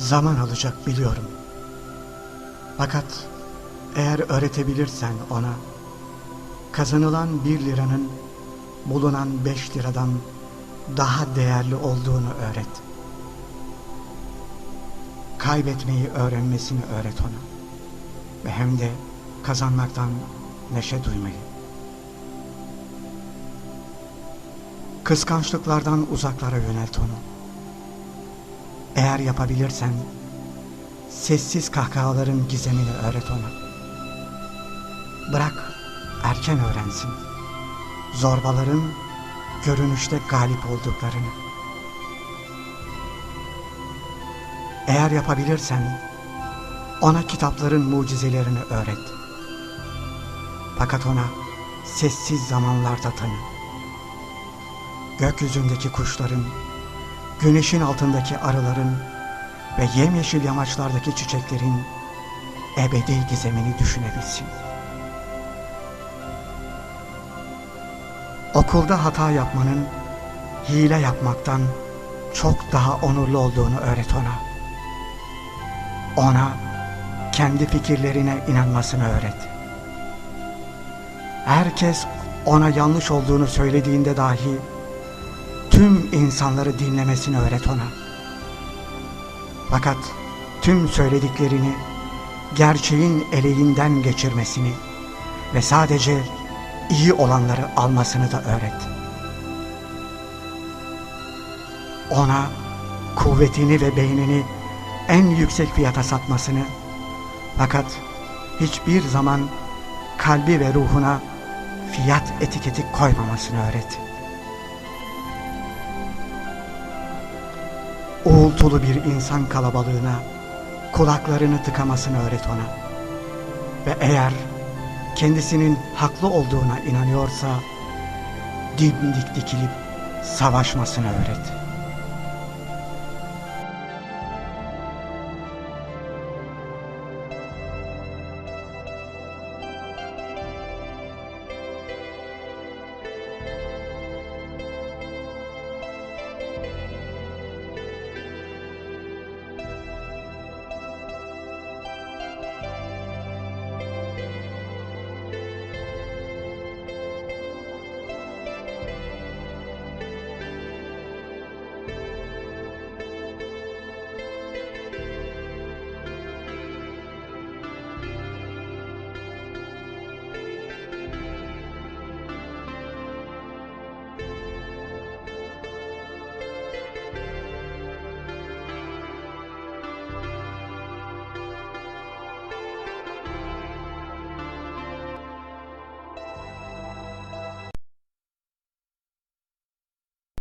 Zaman alacak biliyorum. Fakat eğer öğretebilirsen ona kazanılan bir liranın bulunan beş liradan daha değerli olduğunu öğret. Kaybetmeyi öğrenmesini öğret ona. Ve hem de kazanmaktan neşe duymayı. Kıskançlıklardan uzaklara yönelt onu. Eğer yapabilirsen sessiz kahkahaların gizemini öğret ona. Bırak erken öğrensin. Zorbaların görünüşte galip olduklarını. Eğer yapabilirsen ona kitapların mucizelerini öğret. Fakat ona sessiz zamanlarda tanı. Gökyüzündeki kuşların, güneşin altındaki arıların ve yemyeşil yamaçlardaki çiçeklerin ebedi gizemini düşünebilsin. Okulda hata yapmanın hile yapmaktan çok daha onurlu olduğunu öğret ona. Ona kendi fikirlerine inanmasını öğret. Herkes ona yanlış olduğunu söylediğinde dahi tüm insanları dinlemesini öğret ona. Fakat tüm söylediklerini gerçeğin eleğinden geçirmesini ve sadece iyi olanları almasını da öğret. Ona kuvvetini ve beynini en yüksek fiyata satmasını fakat hiçbir zaman kalbi ve ruhuna fiyat etiketi koymamasını öğret. Uğultulu bir insan kalabalığına kulaklarını tıkamasını öğret ona. Ve eğer kendisinin haklı olduğuna inanıyorsa dimdik dikilip savaşmasını öğret.